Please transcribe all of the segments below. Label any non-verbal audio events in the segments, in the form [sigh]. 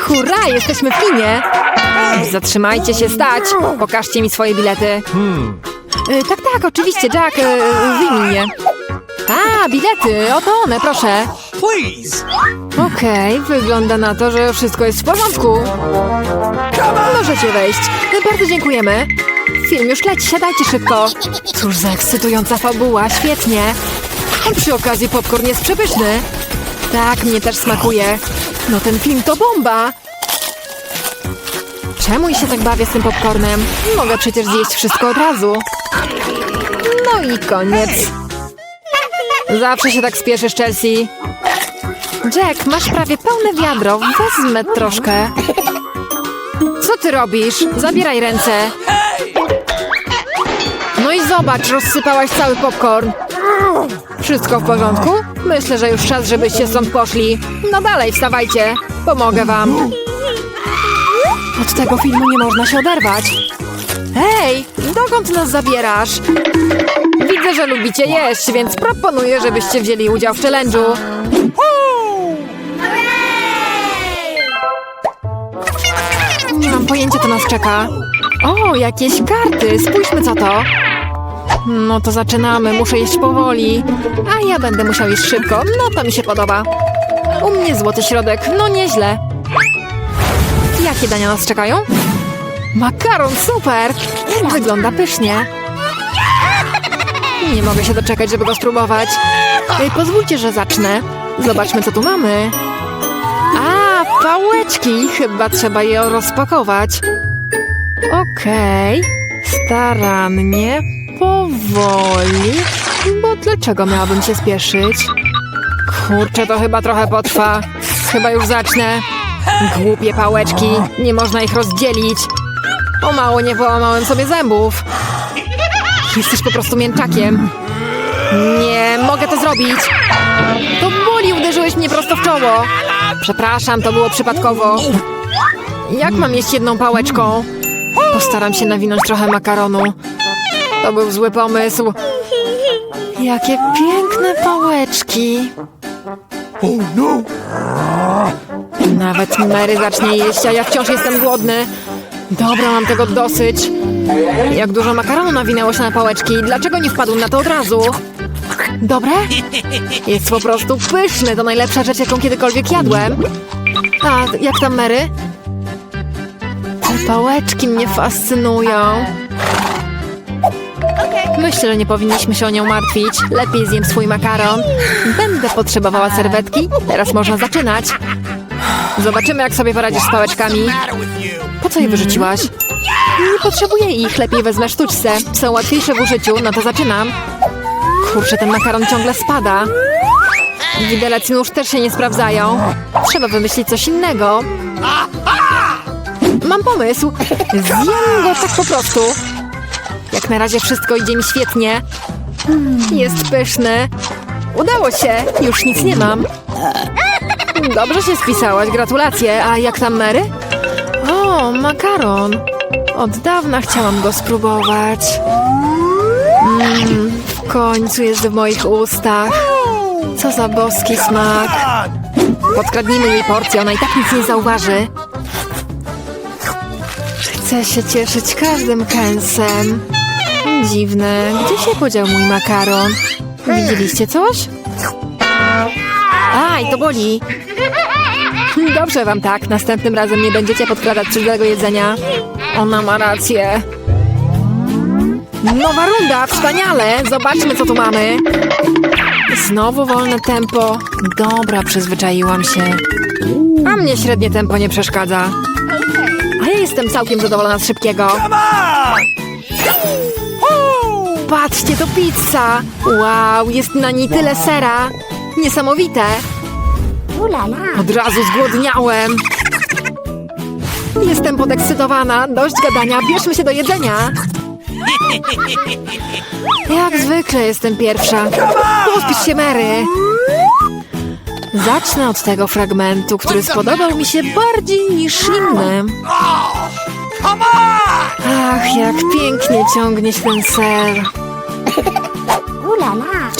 Hurra, jesteśmy w kinie! Zatrzymajcie się, stać! Pokażcie mi swoje bilety. E, tak, tak, oczywiście, Jack, e, wyjmij je. A, bilety, oto one, proszę. Please. Okej, wygląda na to, że wszystko jest w porządku. Możecie wejść. E, Bardzo dziękujemy. Film już leci, siadajcie szybko. Cóż za ekscytująca fabuła, świetnie. A przy okazji popcorn jest przepyszny. Tak, mnie też smakuje. No ten film to bomba. Czemu się tak bawię z tym popcornem? Mogę przecież zjeść wszystko od razu. No i koniec. Zawsze się tak spieszysz, Chelsea. Jack, masz prawie pełne wiadro. Wezmę troszkę. Co ty robisz? Zabieraj ręce. No i zobacz, rozsypałaś cały popcorn. Wszystko w porządku? Myślę, że już czas, żebyście stąd poszli. No dalej, wstawajcie. Pomogę wam. Od tego filmu nie można się oderwać. Hej, dokąd nas zabierasz? Widzę, że lubicie jeść, więc proponuję, żebyście wzięli udział w challenge'u. Nie mam pojęcia, co nas czeka. O, jakieś karty. Spójrzmy, co to. No to zaczynamy. Muszę jeść powoli. A ja będę musiał jeść szybko. No to mi się podoba. U mnie złoty środek. No nieźle. Jakie dania nas czekają? Makaron, super! Wygląda pysznie. Nie mogę się doczekać, żeby go spróbować. Ej, pozwólcie, że zacznę. Zobaczmy, co tu mamy. A, pałeczki. Chyba trzeba je rozpakować. Okej. Starannie, powoli. Bo dlaczego miałabym się spieszyć? Kurczę, to chyba trochę potrwa. Chyba już zacznę. Głupie pałeczki. Nie można ich rozdzielić. O mało nie połamałem sobie zębów. Jesteś po prostu mięczakiem. Nie, mogę to zrobić. To boli, uderzyłeś mnie prosto w czoło. Przepraszam, to było przypadkowo. Jak mam jeść jedną pałeczką? Postaram się nawinąć trochę makaronu. To był zły pomysł. Jakie piękne pałeczki. Oh no. Nawet Mary zacznie jeść, a ja wciąż jestem głodny. Dobra, mam tego dosyć. Jak dużo makaronu nawinęło się na pałeczki. Dlaczego nie wpadłem na to od razu? Dobre? Jest po prostu pyszny. To najlepsza rzecz, jaką kiedykolwiek jadłem. A jak tam Mary? Te pałeczki mnie fascynują. Myślę, że nie powinniśmy się o nią martwić. Lepiej zjem swój makaron. Będę potrzebowała serwetki. Teraz można zaczynać. Zobaczymy, jak sobie poradzisz z pałeczkami. Po co je wyrzuciłaś? Nie potrzebuję ich, lepiej wezmę sztuczce. Są łatwiejsze w użyciu, no to zaczynam. Kurczę, ten makaron ciągle spada. Widelec nóż też się nie sprawdzają. Trzeba wymyślić coś innego. Mam pomysł. Zjem go tak po prostu. Jak na razie wszystko idzie mi świetnie. Jest pyszny. Udało się. Już nic nie mam. Dobrze się spisałaś, gratulacje. A jak tam Mary? O, makaron. Od dawna chciałam go spróbować. Mmm, w końcu jest w moich ustach. Co za boski smak. Podkradnijmy jej porcję, ona i tak nic nie zauważy. Chcę się cieszyć każdym kęsem. Dziwne, gdzie się podział mój makaron? Widzieliście coś? Aj, to boli. Dobrze wam tak, następnym razem nie będziecie podkradać cudzego jedzenia. Ona ma rację. Nowa runda, wspaniale! Zobaczmy, co tu mamy. Znowu wolne tempo. Dobra, przyzwyczaiłam się. A mnie średnie tempo nie przeszkadza. A ja jestem całkiem zadowolona z szybkiego. Patrzcie, to pizza! Wow, jest na niej tyle sera. Niesamowite. Od razu zgłodniałem. Jestem podekscytowana. Dość gadania, bierzmy się do jedzenia. Jak zwykle jestem pierwsza. Pospisz się, Mary. Zacznę od tego fragmentu, który spodobał mi się bardziej niż inny. Come on! Ach, jak pięknie ciągnie się ten ser.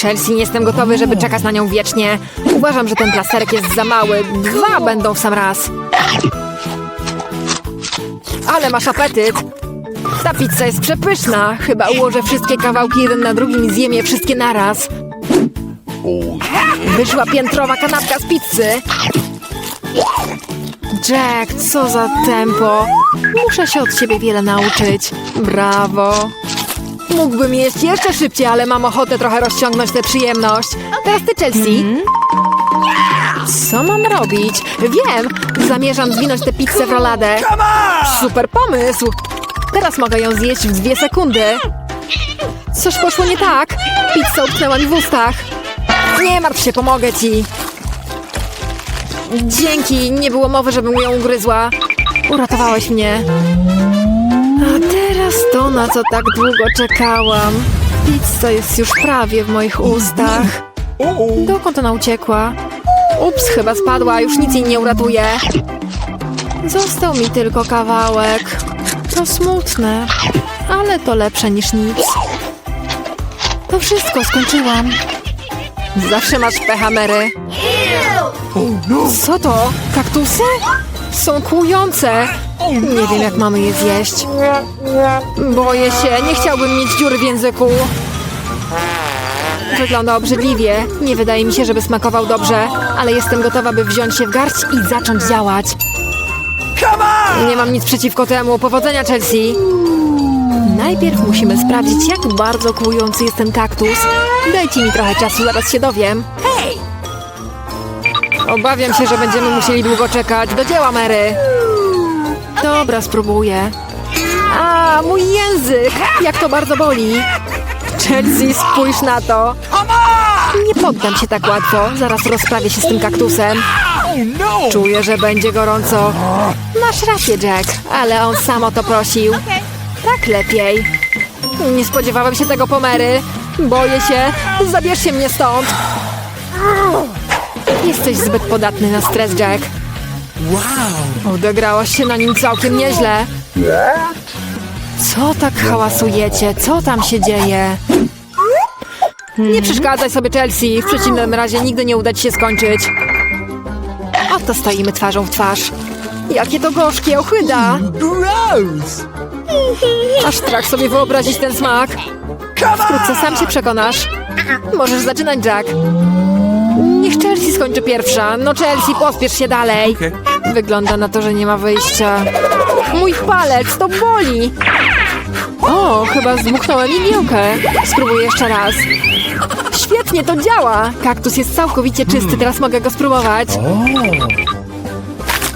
Chelsea, nie jestem gotowy, żeby czekać na nią wiecznie. Uważam, że ten plasterek jest za mały. Dwa będą w sam raz. Ale masz apetyt. Ta pizza jest przepyszna. Chyba ułożę wszystkie kawałki jeden na drugim i zjem je wszystkie naraz. Wyszła piętrowa kanapka z pizzy. Jack, co za tempo. Muszę się od ciebie wiele nauczyć. Brawo. Mógłbym jeść jeszcze szybciej, ale mam ochotę trochę rozciągnąć tę przyjemność. Teraz ty, Chelsea. Co mam robić? Wiem! Zamierzam zwinąć tę pizzę w roladę. Super pomysł! Teraz mogę ją zjeść w dwie sekundy. Coś poszło nie tak. Pizza utknęła mi w ustach. Nie martw się, pomogę ci. Dzięki, nie było mowy, żebym ją ugryzła. Uratowałeś mnie. Teraz to, na co tak długo czekałam. Pizza jest już prawie w moich ustach. Dokąd ona uciekła? Ups, chyba spadła, już nic jej nie uratuje. Został mi tylko kawałek. To smutne, ale to lepsze niż nic. To wszystko, skończyłam. Zawsze masz pecha, Mary. No! Co to? Kaktusy? Są kłujące. Nie wiem, jak mamy je zjeść. Boję się, nie chciałbym mieć dziury w języku. Wygląda obrzydliwie. Nie wydaje mi się, żeby smakował dobrze, ale jestem gotowa, by wziąć się w garść i zacząć działać. Nie mam nic przeciwko temu. Powodzenia, Chelsea! Najpierw musimy sprawdzić, jak bardzo kłujący jest ten kaktus. Dajcie mi trochę czasu, zaraz się dowiem. Obawiam się, że będziemy musieli długo czekać. Do dzieła, Mary! Dobra, spróbuję. A, mój język! Jak to bardzo boli! Chelsea, spójrz na to! Nie poddam się tak łatwo. Zaraz rozprawię się z tym kaktusem. Czuję, że będzie gorąco. Masz rację, Jack, ale on sam o to prosił. Tak lepiej. Nie spodziewałem się tego pomery. Boję się. Zabierzcie mnie stąd. Jesteś zbyt podatny na stres, Jack. Wow! Odegrałaś się na nim całkiem nieźle. Co tak hałasujecie? Co tam się dzieje? Nie przeszkadzaj sobie, Chelsea. W przeciwnym razie nigdy nie uda ci się skończyć. Oto stoimy twarzą w twarz. Jakie to gorzkie, ochyda! Aż strach sobie wyobrazić ten smak. Wkrótce sam się przekonasz. Możesz zaczynać, Jack. Skończy pierwsza. No Chelsea, pospiesz się dalej. Okej. Wygląda na to, że nie ma wyjścia. Mój palec, to boli! O, chyba zdmuchnąłem igiełkę. Spróbuję jeszcze raz. Świetnie, to działa! Kaktus jest całkowicie czysty, teraz mogę go spróbować.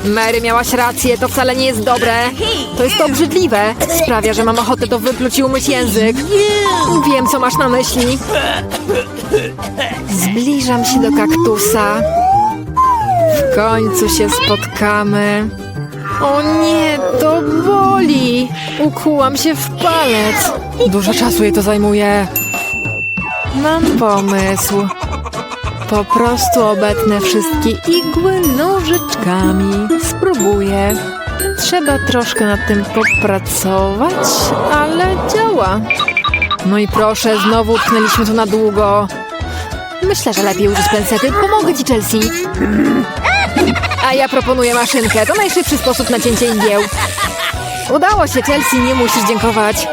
Mary, miałaś rację, to wcale nie jest dobre. To jest obrzydliwe. Sprawia, że mam ochotę to wypluć i umyć język. Wiem, co masz na myśli. Zbliżam się do kaktusa. W końcu się spotkamy. O nie, to boli! Ukułam się w palec. Dużo czasu jej to zajmuje. Mam pomysł. Po prostu obetnę wszystkie igły nożyczkami. Spróbuję. Trzeba troszkę nad tym popracować, ale działa. No i proszę, znowu utknęliśmy tu na długo. Myślę, że lepiej użyć pensety. Pomogę ci, Chelsea. A ja proponuję maszynkę. To najszybszy sposób na cięcie igieł. Udało się, Chelsea, nie musisz dziękować.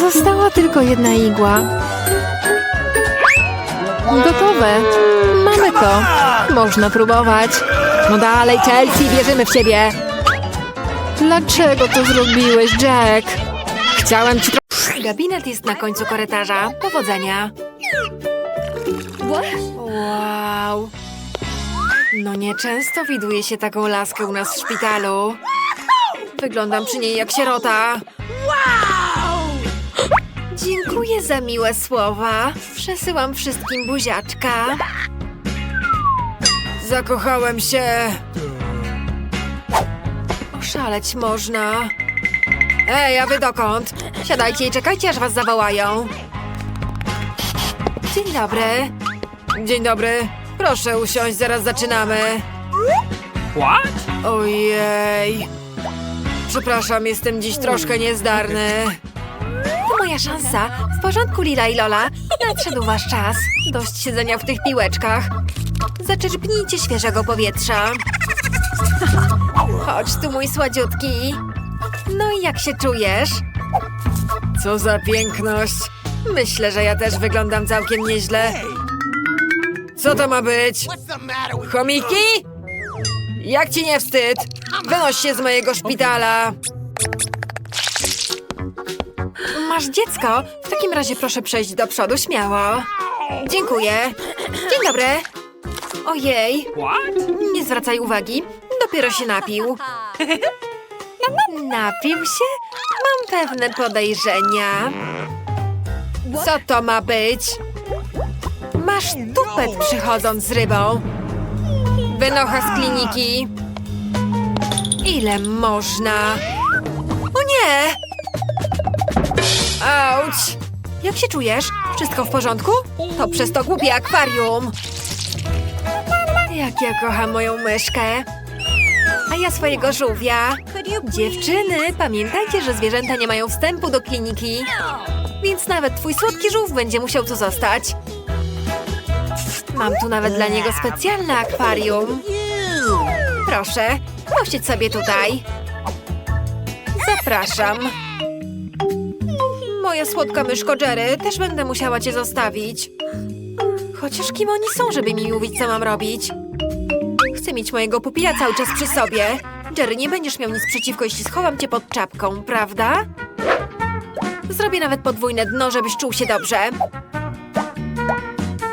Została tylko jedna igła. Gotowe. Mamy to. Można próbować. No dalej, Chelsea, wierzymy w ciebie. Dlaczego to zrobiłeś, Jack? Chciałem ci... Gabinet jest na końcu korytarza. Powodzenia. Wow. No nieczęsto widuje się taką laskę u nas w szpitalu. Wyglądam przy niej jak sierota. Dziękuję za miłe słowa. Przesyłam wszystkim buziaczka. Zakochałem się. Oszaleć można. Ej, a wy dokąd? Siadajcie i czekajcie, aż was zawołają. Dzień dobry. Dzień dobry. Proszę usiąść, zaraz zaczynamy. What? Ojej. Przepraszam, jestem dziś troszkę niezdarny. Moja szansa. W porządku, Lila i Lola. Nadszedł wasz czas. Dość siedzenia w tych piłeczkach. Zaczerpnijcie świeżego powietrza. [laughs] Chodź tu, mój sładziutki. No i jak się czujesz? Co za piękność. Myślę, że ja też wyglądam całkiem nieźle. Co to ma być? Chomiki? Jak ci nie wstyd? Wynoś się z mojego szpitala. Masz dziecko? W takim razie proszę przejść do przodu śmiało. Dziękuję. Dzień dobry. Ojej. Nie zwracaj uwagi. Dopiero się napił. Napił się? Mam pewne podejrzenia. Co to ma być? Masz tupet przychodząc z rybą. Wynocha z kliniki. Ile można? O nie! Auć! Jak się czujesz? Wszystko w porządku? To przez to głupie akwarium. Jak ja kocham moją myszkę. A ja swojego żółwia. Dziewczyny, pamiętajcie, że zwierzęta nie mają wstępu do kliniki. Więc nawet twój słodki żółw będzie musiał tu zostać. Mam tu nawet dla niego specjalne akwarium. Proszę, posiedź sobie tutaj. Zapraszam. Moja słodka myszko Jerry, też będę musiała cię zostawić. Chociaż kim oni są, żeby mi mówić, co mam robić? Chcę mieć mojego pupila cały czas przy sobie. Jerry, nie będziesz miał nic przeciwko, jeśli schowam cię pod czapką, prawda? Zrobię nawet podwójne dno, żebyś czuł się dobrze.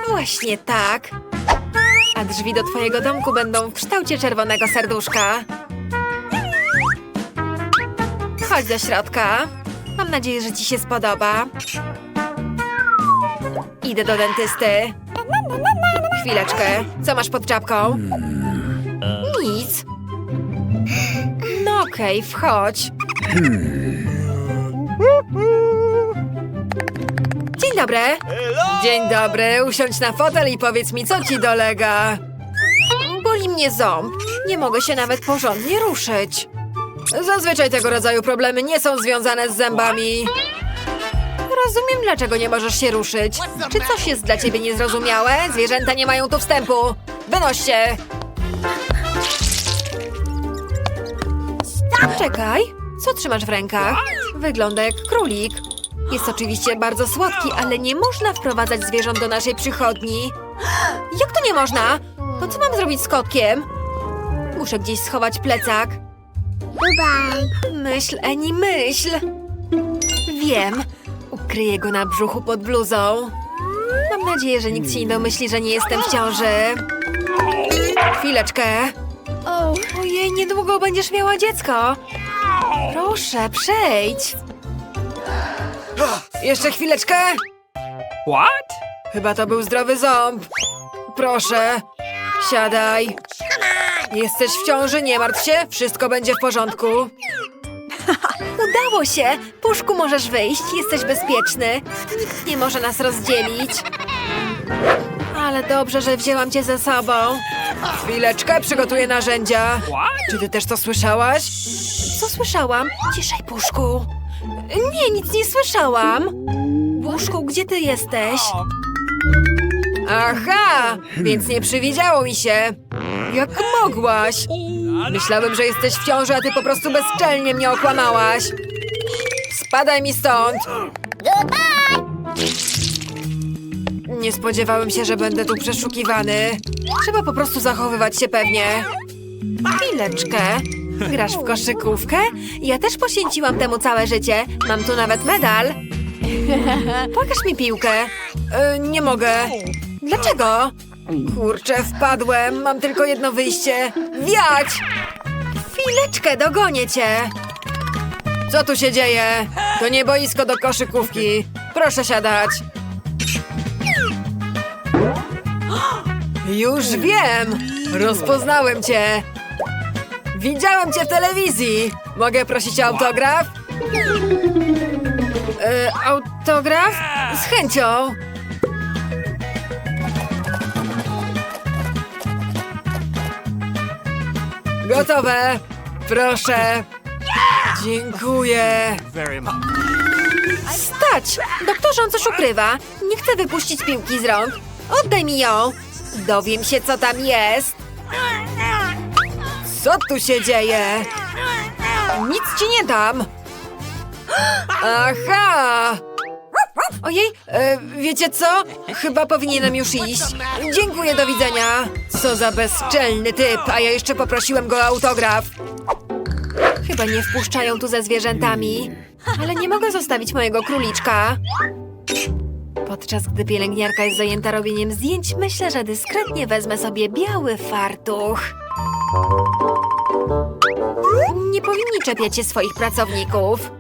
Właśnie tak. A drzwi do twojego domku będą w kształcie czerwonego serduszka. Chodź do środka. Mam nadzieję, że ci się spodoba. Idę do dentysty. Chwileczkę. Co masz pod czapką? Nic. No okej, wchodź. Dzień dobry. Dzień dobry. Usiądź na fotel i powiedz mi, co ci dolega. Boli mnie ząb. Nie mogę się nawet porządnie ruszyć. Zazwyczaj tego rodzaju problemy nie są związane z zębami. Rozumiem, dlaczego nie możesz się ruszyć. Czy coś jest dla ciebie niezrozumiałe? Zwierzęta nie mają tu wstępu. Wynoś się! Czekaj, co trzymasz w rękach? Wygląda jak królik. Jest oczywiście bardzo słodki, ale nie można wprowadzać zwierząt do naszej przychodni. Jak to nie można? To co mam zrobić z kotkiem? Muszę gdzieś schować plecak. Myśl, Eni, myśl. Wiem. Ukryję go na brzuchu pod bluzą. Mam nadzieję, że nikt się nie domyśli, że nie jestem w ciąży. Chwileczkę. Ojej, niedługo będziesz miała dziecko. Proszę, przejdź. Jeszcze chwileczkę. What? Chyba to był zdrowy ząb. Proszę, siadaj. Jesteś w ciąży, nie martw się, wszystko będzie w porządku. Udało się! Puszku, możesz wyjść, jesteś bezpieczny. Nikt nie może nas rozdzielić. Ale dobrze, że wzięłam cię ze sobą. Chwileczkę, przygotuję narzędzia. Czy ty też to słyszałaś? Co słyszałam? Ciszej, Puszku. Nie, nic nie słyszałam. Puszku, gdzie ty jesteś? Aha, więc nie przywidziało mi się. Jak mogłaś? Myślałem, że jesteś w ciąży, a ty po prostu bezczelnie mnie okłamałaś. Spadaj mi stąd. Nie spodziewałem się, że będę tu przeszukiwany. Trzeba po prostu zachowywać się pewnie. Chwileczkę. Grasz w koszykówkę? Ja też poświęciłam temu całe życie. Mam tu nawet medal. [laughs] Pokaż mi piłkę. E, nie mogę. Dlaczego? Kurczę, wpadłem. Mam tylko jedno wyjście. Wiać! Chwileczkę, dogonię cię. Co tu się dzieje? To nie boisko do koszykówki. Proszę siadać. Już wiem! Rozpoznałem cię! Widziałem cię w telewizji! Mogę prosić o autograf? E, autograf? Z chęcią! Gotowe! Proszę! Dziękuję! Stać! Doktorze, on coś ukrywa. Nie chcę wypuścić piłki z rąk. Oddaj mi ją. Dowiem się, co tam jest. Co tu się dzieje? Nic ci nie dam. Aha! Ojej, e, wiecie co? Chyba powinienem już iść. Dziękuję, do widzenia. Co za bezczelny typ, a ja jeszcze poprosiłem go o autograf. Chyba nie wpuszczają tu ze zwierzętami. Ale nie mogę zostawić mojego króliczka. Podczas gdy pielęgniarka jest zajęta robieniem zdjęć, myślę, że dyskretnie wezmę sobie biały fartuch. Nie powinni czepiać się swoich pracowników.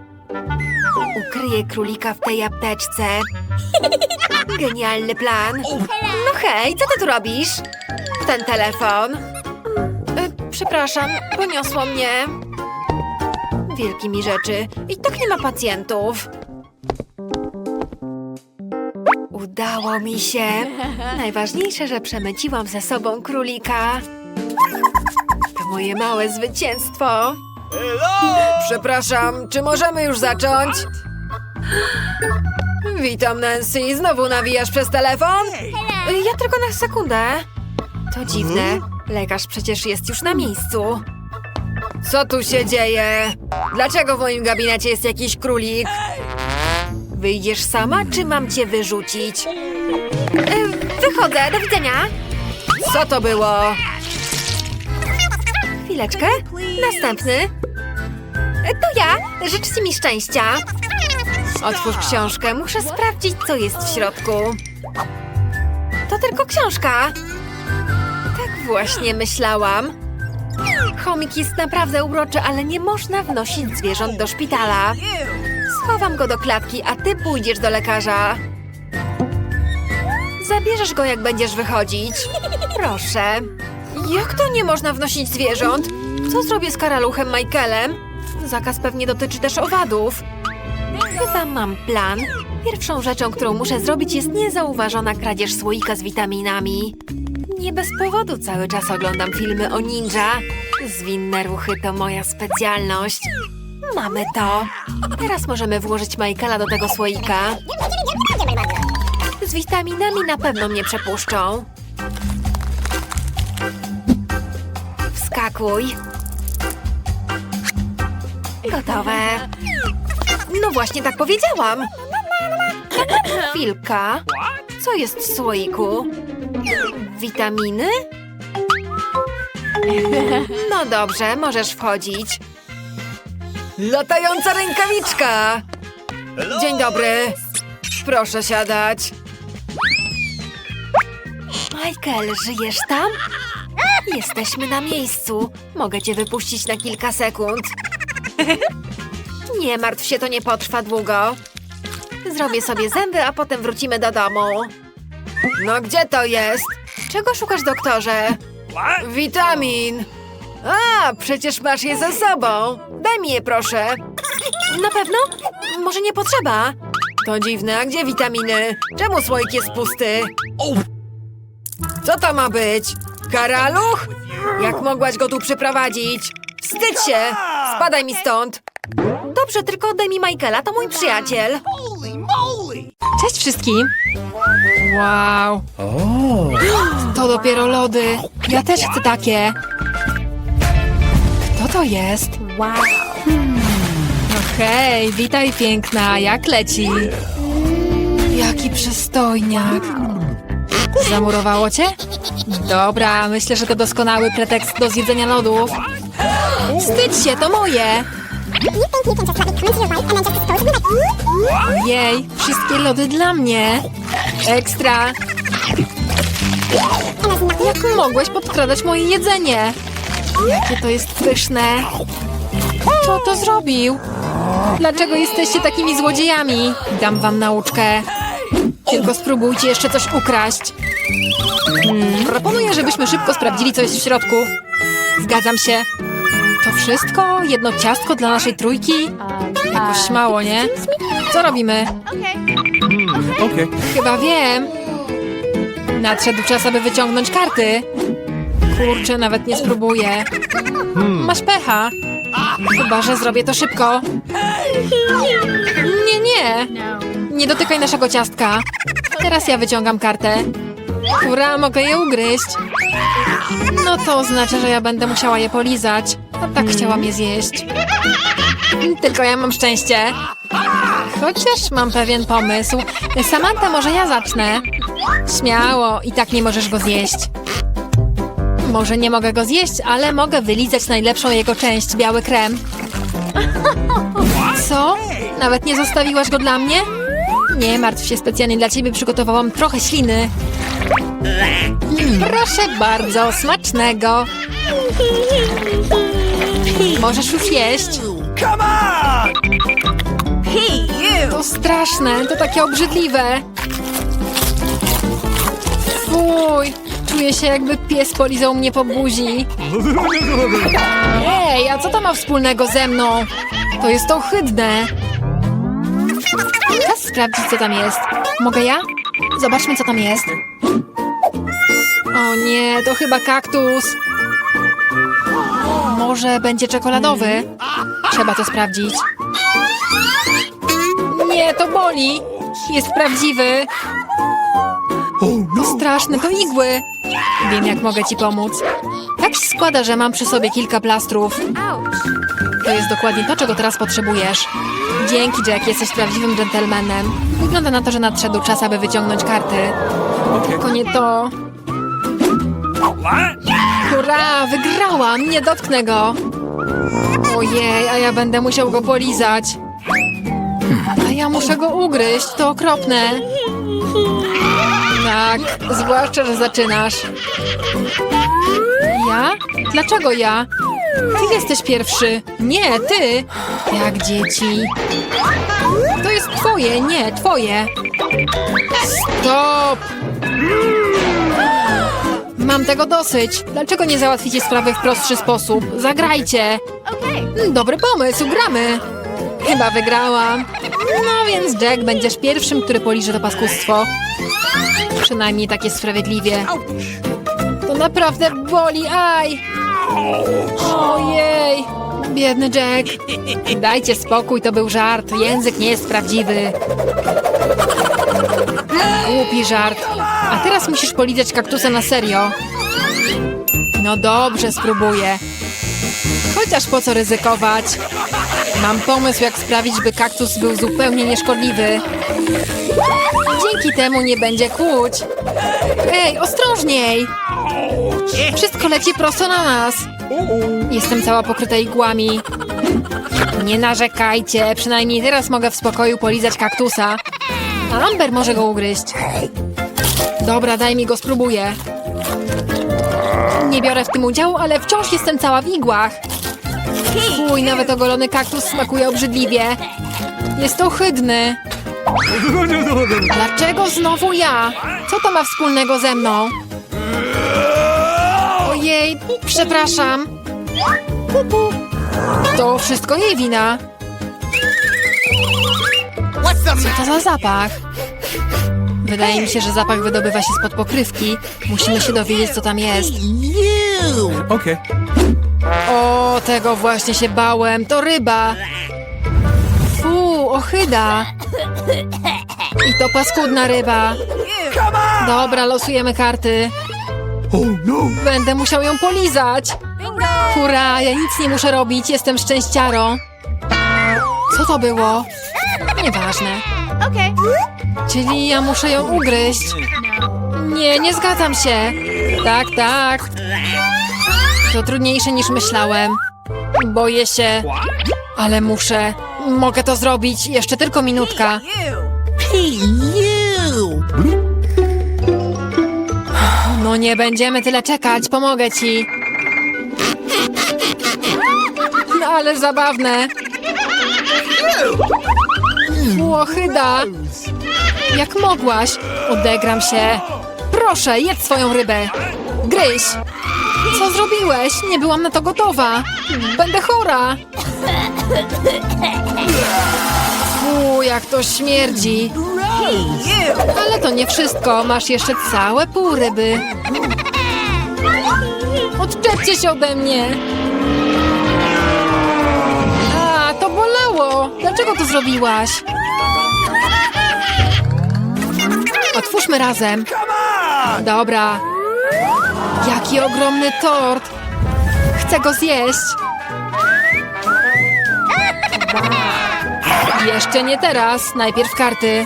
Ukryję królika w tej apteczce. Genialny plan. No hej, co ty tu robisz? Ten telefon. Y, przepraszam, poniosło mnie. Wielki mi rzeczy. I tak nie ma pacjentów. Udało mi się. Najważniejsze, że przemyciłam ze sobą królika. To moje małe zwycięstwo. Przepraszam, czy możemy już zacząć? Witam, Nancy. Znowu nawijasz przez telefon? Ja tylko na sekundę. To dziwne. Lekarz przecież jest już na miejscu. Co tu się dzieje? Dlaczego w moim gabinecie jest jakiś królik? Wyjdziesz sama, czy mam cię wyrzucić? E, Wychodzę, do widzenia. Co to było? Chwileczkę. Następny. To ja. Życzcie mi szczęścia. Otwórz książkę. Muszę sprawdzić, co jest w środku. To tylko książka. Tak właśnie myślałam. Chomik jest naprawdę uroczy, ale nie można wnosić zwierząt do szpitala. Schowam go do klatki, a ty pójdziesz do lekarza. Zabierzesz go, jak będziesz wychodzić. Proszę. Jak to nie można wnosić zwierząt? Co zrobię z karaluchem Michaelem? Zakaz pewnie dotyczy też owadów. Chyba mam plan. Pierwszą rzeczą, którą muszę zrobić, jest niezauważona kradzież słoika z witaminami. Nie bez powodu cały czas oglądam filmy o ninja. Zwinne ruchy to moja specjalność. Mamy to. Teraz możemy włożyć Michaela do tego słoika. Z witaminami na pewno mnie przepuszczą. Wskakuj. Gotowe. No właśnie tak powiedziałam. Chwilka. Co jest w słoiku? Witaminy? No dobrze, możesz wchodzić. Latająca rękawiczka! Dzień dobry. Proszę siadać. Michael, żyjesz tam? Jesteśmy na miejscu. Mogę cię wypuścić na kilka sekund. Nie martw się, to nie potrwa długo. Zrobię sobie zęby, a potem wrócimy do domu. No gdzie to jest? Czego szukasz, doktorze? Witamin! A, przecież masz je ze sobą. Daj mi je, proszę. Na pewno? Może nie potrzeba? To dziwne, a gdzie witaminy? Czemu słoik jest pusty? Co to ma być? Karaluch? Jak mogłaś go tu przyprowadzić? Wstydź się! Spadaj mi stąd! Dobrze, tylko oddaj mi Michaela, to mój przyjaciel. Cześć wszystkim! Wow! To dopiero lody! Ja też chcę takie! Kto to jest? Wow! No hej, witaj piękna, jak leci? Jaki przystojniak! Zamurowało cię? Dobra, myślę, że to doskonały pretekst do zjedzenia lodów. Wstydź się, to moje! Jej, wszystkie lody dla mnie. Ekstra. Jak mogłeś podkradać moje jedzenie? Jakie to jest pyszne. Kto to zrobił? Dlaczego jesteście takimi złodziejami? Dam wam nauczkę. Tylko spróbujcie jeszcze coś ukraść. Hmm, proponuję, żebyśmy szybko sprawdzili, co jest w środku. Zgadzam się. To wszystko? Jedno ciastko dla naszej trójki? Jakoś mało, nie? Co robimy? Okay. Chyba wiem. Nadszedł czas, aby wyciągnąć karty. Kurczę, nawet nie spróbuję. Masz pecha. Chyba, że zrobię to szybko. Nie, nie! Nie dotykaj naszego ciastka. Teraz ja wyciągam kartę. Ura, mogę je ugryźć. No to oznacza, że ja będę musiała je polizać. A tak chciałam je zjeść. Tylko ja mam szczęście. Chociaż mam pewien pomysł. Samantha, może ja zacznę? Śmiało, i tak nie możesz go zjeść. Może nie mogę go zjeść, ale mogę wylizać najlepszą jego część, biały krem. Co? Nawet nie zostawiłaś go dla mnie? Nie martw się, specjalnie dla ciebie przygotowałam trochę śliny. Proszę bardzo, smacznego. Możesz już jeść. Come on! To straszne, to takie obrzydliwe. Fuj, czuję się jakby pies polizał mnie po buzi. [laughs] Ej, a co to ma wspólnego ze mną? To jest ohydne. Sprawdzić, co tam jest. Mogę ja? Zobaczmy, co tam jest. O nie, to chyba kaktus. Może będzie czekoladowy? Trzeba to sprawdzić. Nie, to boli. Jest prawdziwy. To no! straszne, to igły. Wiem, jak mogę ci pomóc. Tak się składa, że mam przy sobie kilka plastrów. To jest dokładnie to, czego teraz potrzebujesz. Dzięki, Jack, jesteś prawdziwym dżentelmenem. Wygląda na to, że nadszedł czas, aby wyciągnąć karty. Tylko nie to. Hurra, wygrałam! Nie dotknę go! Ojej, a ja będę musiał go polizać. A ja muszę go ugryźć, to okropne. Tak, zwłaszcza, że zaczynasz. Ja? Dlaczego ja? Ty jesteś pierwszy. Nie, ty. Jak dzieci. To jest twoje, nie, twoje. Stop! Mam tego dosyć. Dlaczego nie załatwicie sprawy w prostszy sposób? Zagrajcie. Dobry pomysł, gramy. Chyba wygrałam. No więc Jack, będziesz pierwszym, który poliże to paskustwo. Przynajmniej tak jest sprawiedliwie. To naprawdę boli, aj! Ojej! Biedny Jack. Dajcie spokój, to był żart. Język nie jest prawdziwy. Głupi żart. A teraz musisz polizać kaktusa na serio. No dobrze, spróbuję. Chociaż po co ryzykować? Mam pomysł, jak sprawić, by kaktus był zupełnie nieszkodliwy. Dzięki temu nie będzie kłuć. Ej, ostrożniej! Wszystko leci prosto na nas. Jestem cała pokryta igłami. Nie narzekajcie, przynajmniej teraz mogę w spokoju polizać kaktusa. A Amber może go ugryźć. Dobra, daj mi go, spróbuję. Nie biorę w tym udziału, ale wciąż jestem cała w igłach. Fuj, nawet ogolony kaktus smakuje obrzydliwie. Jest ohydny. Dlaczego znowu ja? Co to ma wspólnego ze mną? Ojej, przepraszam. To wszystko jej wina. Co to za zapach? Wydaje mi się, że zapach wydobywa się spod pokrywki. Musimy się dowiedzieć, co tam jest. Okay. O, tego właśnie się bałem. To ryba. Fu, ochyda. I to paskudna ryba. Dobra, losujemy karty. Będę musiał ją polizać. Hurra, ja nic nie muszę robić, jestem szczęściarą. Co to było? Nieważne. Czyli ja muszę ją ugryźć. Nie, nie zgadzam się. Tak, tak. To trudniejsze niż myślałem. Boję się, ale muszę. Mogę to zrobić. Jeszcze tylko minutka. No nie będziemy tyle czekać, pomogę ci. No ale zabawne. Łohyda. Jak mogłaś? Odegram się. Proszę, jedz swoją rybę. Gryź. Co zrobiłeś? Nie byłam na to gotowa. Będę chora. Fuu, jak to śmierdzi. Ale to nie wszystko. Masz jeszcze całe pół ryby. Odczepcie się ode mnie. A, to bolało. Dlaczego to zrobiłaś? Otwórzmy razem. Dobra, Jaki ogromny tort. Chcę go zjeść. Jeszcze nie teraz. Najpierw karty.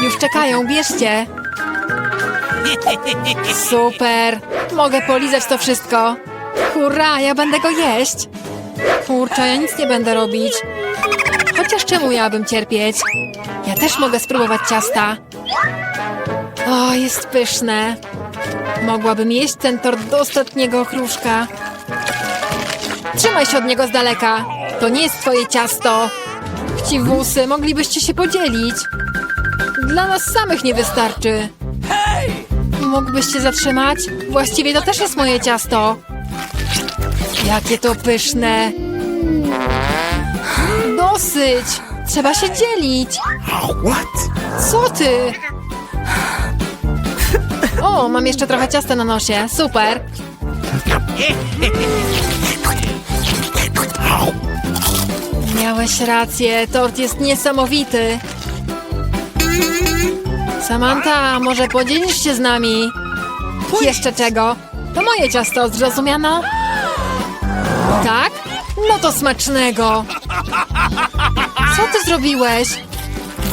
Już czekają, bierzcie. Super. Mogę polizać to wszystko. Hurra, ja będę go jeść. Kurczę, ja nic nie będę robić. Chociaż czemu miałabym cierpieć? Ja też mogę spróbować ciasta. O, jest pyszne. Mogłabym jeść ten tort do ostatniego okruszka. Trzymaj się od niego z daleka. To nie jest twoje ciasto. Chciwusy, moglibyście się podzielić. Dla nas samych nie wystarczy. Mógłbyś się zatrzymać? Właściwie to też jest moje ciasto. Jakie to pyszne. Dosyć. Trzeba się dzielić. What? Co ty? O, mam jeszcze trochę ciasta na nosie. Super. Miałeś rację, tort jest niesamowity. Samantha, może podzielisz się z nami? Jeszcze czego? To moje ciasto, zrozumiano? Tak? No to smacznego. Co ty zrobiłeś?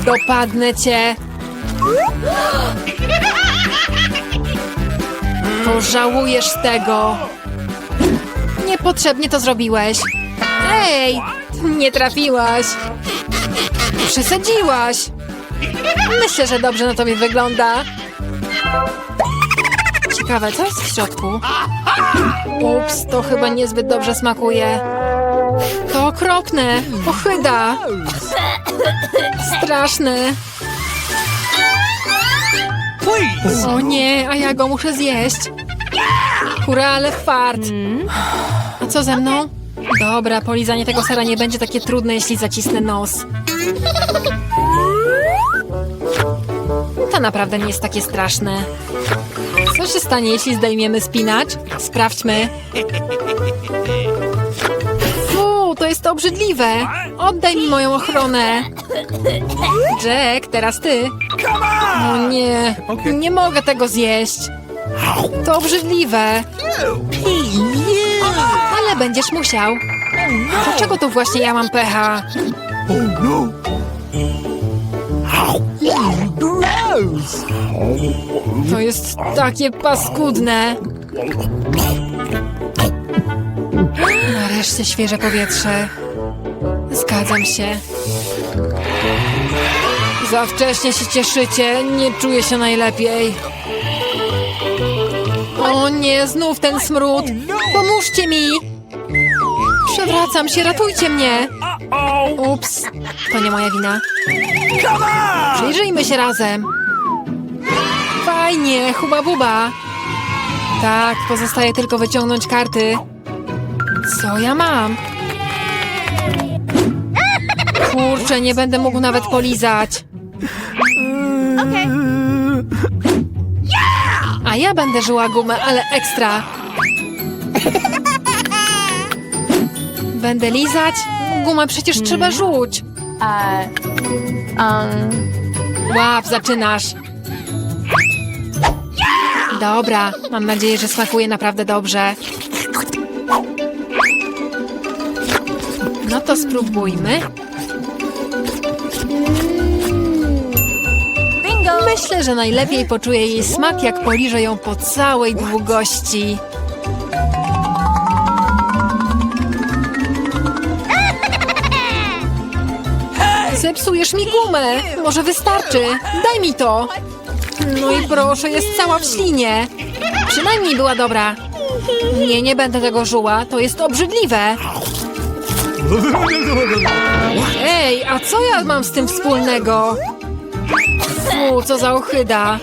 Dopadnę cię. Pożałujesz tego. Niepotrzebnie to zrobiłeś. Ej, nie trafiłaś. Przesadziłaś. Myślę, że dobrze na tobie wygląda. Ciekawe, co jest w środku? Ups, to chyba niezbyt dobrze smakuje. To okropne. Ochyda. Straszne. Please. O nie, a ja go muszę zjeść. Hurra, ale fart. A co ze mną? Dobra, polizanie tego sera nie będzie takie trudne, jeśli zacisnę nos. To naprawdę nie jest takie straszne. Co się stanie, jeśli zdejmiemy spinacz? Sprawdźmy. Fu, to jest obrzydliwe. Oddaj mi moją ochronę. Jack, teraz ty. O nie, Okej. nie mogę tego zjeść. To obrzydliwe. Ale będziesz musiał. Dlaczego to właśnie ja mam pecha? Oh no. Gross. To jest takie paskudne. Nareszcie świeże powietrze. Zgadzam się. Za wcześnie się cieszycie, nie czuję się najlepiej. O nie, znów ten smród. Pomóżcie mi! Przewracam się, ratujcie mnie! Ups, to nie moja wina. Przyjrzyjmy się razem. Fajnie, huba buba. Tak, pozostaje tylko wyciągnąć karty. Co ja mam? Kurczę, nie będę mógł nawet polizać. A ja będę żyła gumę, ale ekstra. Będę lizać? Gumę przecież trzeba rzuć. Łap, zaczynasz. Dobra, mam nadzieję, że smakuje naprawdę dobrze. No to spróbujmy. Myślę, że najlepiej poczuję jej smak, jak poliżę ją po całej długości. Zepsujesz mi gumę. Może wystarczy. Daj mi to. No i proszę, jest cała w ślinie. Przynajmniej była dobra. Nie, nie będę tego żuła. To jest obrzydliwe. Ej, a co ja mam z tym wspólnego? Fu, co za ochyda.